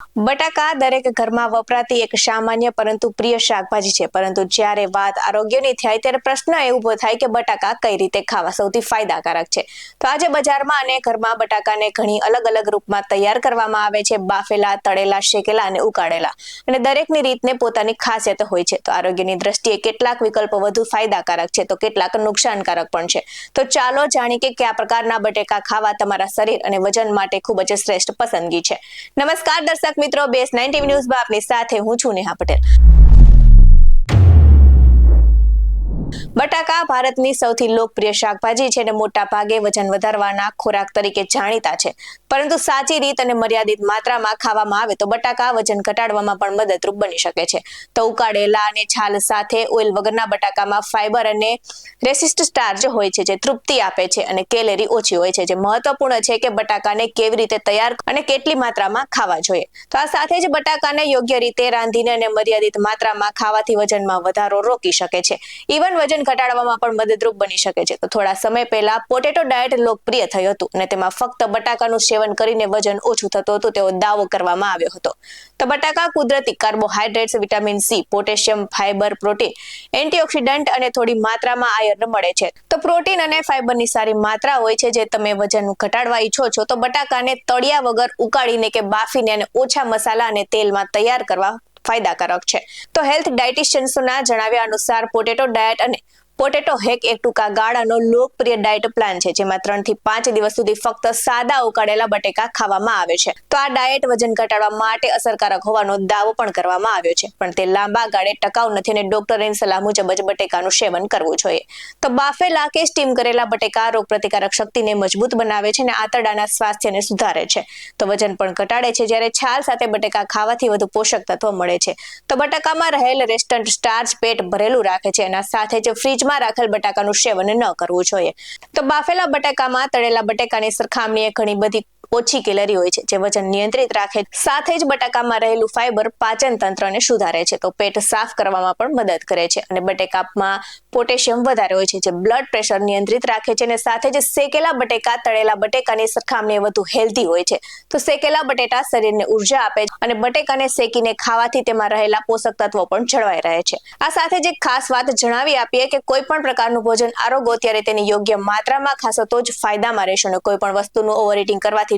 બટાકા દરેક ઘરમાં વપરાતી એક સામાન્ય પરંતુ પ્રિય શાકભાજી છે. પરંતુ જ્યારે વાત આરોગ્યની થાય ત્યારે પ્રશ્ન એ ઊભો થાય કે બટાકા કઈ રીતે ખાવા સૌથી ફાયદાકારક છે. તો આજે બજારમાં અને ઘરમાં બટાકાને ઘણી અલગ અલગ રૂપમાં તૈયાર કરવામાં આવે છે. બાફેલા, તળેલા, શેકેલા અને ઉકાળેલા. અને દરેકની રીતને પોતાની ખાસિયત હોય છે. તો આરોગ્યની દ્રષ્ટિએ કેટલાક વિકલ્પો વધુ ફાયદાકારક છે. તો કેટલાક નુકસાનકારક પણ છે. તો ચાલો જાણીએ કે કયા પ્રકારના બટેકા ખાવા તમારા શરીર અને વજન માટે ખૂબ જ શ્રેષ્ઠ પસંદગી છે. નમસ્કાર, દર્શક મિત્રો બેસ નાઇન ટીવી ન્યૂઝમાં સાથે હું છું નેહા પટેલ. બટાકા ભારતની સૌથી લોકપ્રિય શાકભાજી છે અને મોટા ભાગે વજન વધારવાના ખોરાક તરીકે જાણીતા છે. પરંતુ સાચી રીત અને મર્યાદિત માત્રામાં ખાવામાં આવે તો બટાકા વજન ઘટાડવામાં પણ મદદરૂપ બની શકે છે. તો ઉકાળેલા અને છાલ સાથે ઓઇલ વગરના બટાકામાં ફાઇબર અને રેસિસ્ટ સ્ટાર્ચ હોય છે જે તૃપ્તિ આપે છે અને કેલેરી ઓછી હોય છે. જે મહત્વપૂર્ણ છે કે બટાકાને કેવી રીતે તૈયાર અને કેટલી માત્રામાં ખાવા જોઈએ. તો આ સાથે જ બટાકાને યોગ્ય રીતે રાંધીને અને મર્યાદિત માત્રામાં ખાવાથી વજનમાં વધારો રોકી શકે છે. ઇવન વજન ઘટાડવામાં પણ મદદરૂપ બની શકે છે. તો થોડા સમય પહેલા પોટેટો ડાયટ લોકપ્રિય થયું હતું અને તેમાં ફક્ત બટાકાનું સેવન કરીને વજન ઓછું થતું હતું, તેવો દાવો કરવામાં આવ્યો હતો. તો બટાકા કુદરતી carbohydrates vitamin C, potassium, fibre, protein, antioxidant અને થોડી માત્રામાં આયર્ન મળે છે. તો પ્રોટીન અને ફાઇબરની સારી માત્રા હોય છે જે તમે વજન ઘટાડવા ઈચ્છો છો, તો બટાકાને તળિયા વગર ઉકાળીને કે બાફીને અને ઓછા મસાલા અને તેલમાં તૈયાર કરવા ફાયદાકારક છે. તો હેલ્થ ડાયટિશિયન્સના જણાવ્યા અનુસાર પોટેટો ડાયટ અને પોટેટો હેક એક ટૂંકા ગાળાનો લોકપ્રિય ડાયટ પ્લાન છે, જેમાં ત્રણથી પાંચ દિવસ સુધી ફક્ત સાદા ઉકાળેલા બટેકા ખાવામાં આવે છે. તો આ ડાયટ વજન ઘટાડવા માટે અસરકારક હોવાનો દાવો પણ કરવામાં આવ્યો છે, પણ તે લાંબા ગાળે ટકાઉ નથી અને ડોક્ટરની સલાહ મુજબ જ બટેકાનું સેવન કરવું જોઈએ. તો બાફેલા કે સ્ટીમ કરેલા બટેકા રોગ પ્રતિકારક શક્તિને મજબૂત બનાવે છે અને આંતરડાના સ્વાસ્થ્યને સુધારે છે. તો વજન પણ ઘટાડે છે, જ્યારે છાલ સાથે બટેકા ખાવાથી વધુ પોષક તત્વો મળે છે. તો બટાકામાં રહેલ રેસ્ટન્ટ સ્ટાર્ચ પેટ ભરેલું રાખે છે અને સાથે જ ફ્રીજ ફ્રીજમાં રાખેલ બટાકાનું સેવન ન કરવું જોઈએ. તો બાફેલા બટાકામાં તળેલા બટાકાની સરખામણીએ ઘણી બધી ઓછી કેલરી હોય છે, જે વજન નિયંત્રિત રાખે. સાથે જ બટાકામાં રહેલું ફાઈબર પાચન તંત્રને સુધારે છે, તો પેટ સાફ કરવામાં પણ મદદ કરે છે. અને બટેકામાં પોટેશિયમ વધારે હોય છે, જે બ્લડ પ્રેશર નિયંત્રિત રાખે છે અને સાથે જ શેકેલા બટેકા, તળેલા બટેકાની સરખામણીએ વધુ હેલ્ધી હોય છે. તો શેકેલા બટેટા શરીરને ઊર્જા આપે છે અને બટેકાને શેકીને ખાવાથી તેમાં રહેલા પોષક તત્વો પણ જળવાઈ રહે છે. આ સાથે જ એક ખાસ વાત જણાવી આપીએ કે કોઈ પણ પ્રકારનું ભોજન આરોગો ત્યારે તેની યોગ્ય માત્રામાં ખાશો તો જ ફાયદામાં રહેશો અને કોઈ પણ વસ્તુનું ઓવર કરવાથી